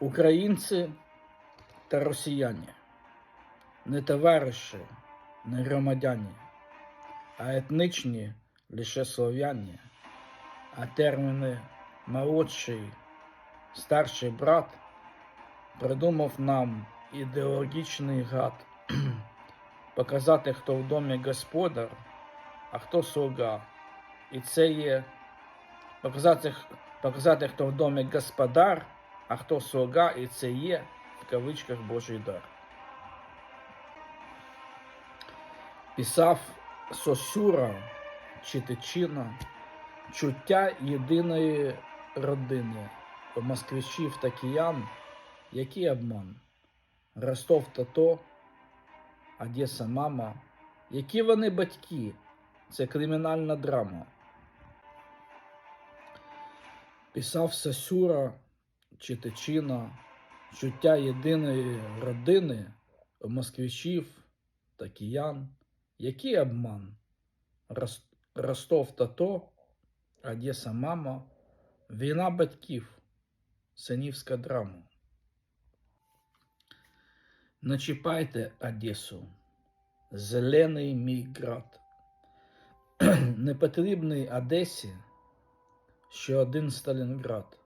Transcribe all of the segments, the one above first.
Українці та росіяни. Не товариші, не громадяни, а етнічні лише слов'яні, а терміни молодший, старший брат придумав нам ідеологічний гад. Показати, хто в домі господар, а хто слуга. І це є показати, показати, хто в домі господар, а хто слуга, і це є в кавичках Божий дар. Писав Сосюра чи Тичина, чуття єдиної родини, у москвичів та киян, який обман, Ростов тато, Одеса мама, які вони батьки, це кримінальна драма. Писав Сосюра чи Тичина, чуття єдиної родини москвичів та киян, який обман, Рос- Ростов тато, Одеса мама, війна батьків, синівська драма. Не чіпайте Одесу, зелений мій град. Не потрібний Одесі ще один Сталінград.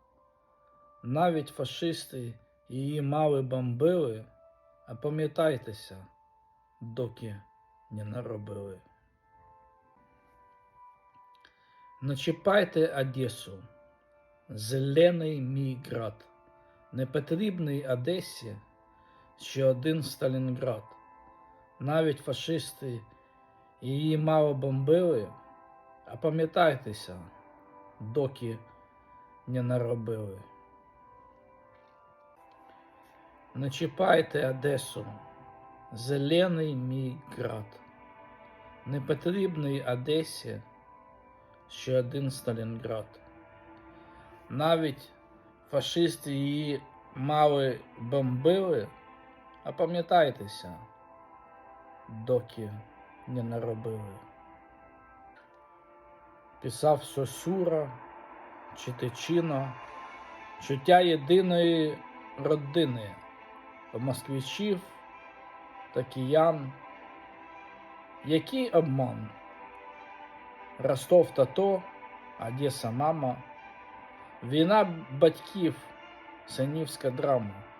Навіть фашисти її мали бомбили, а пам'ятайтеся, доки не наробили. Не чіпайте Одесу, зелений мій град. Не потрібний Одесі ще один Сталінград. Навіть фашисти її мало бомбили, а пам'ятайтеся, доки не наробили. Не чіпайте Одесу, зелений мій град. Не потрібний Одесі ще один Сталінград. Навіть фашисти її мали бомбили, а пам'ятайтеся, доки не наробили. Писав Сосюра чи Тичина, чуття єдиної родини москвичів та киян. Який обман? Ростов тато, Одеса мама, війна батьків, синівська драма.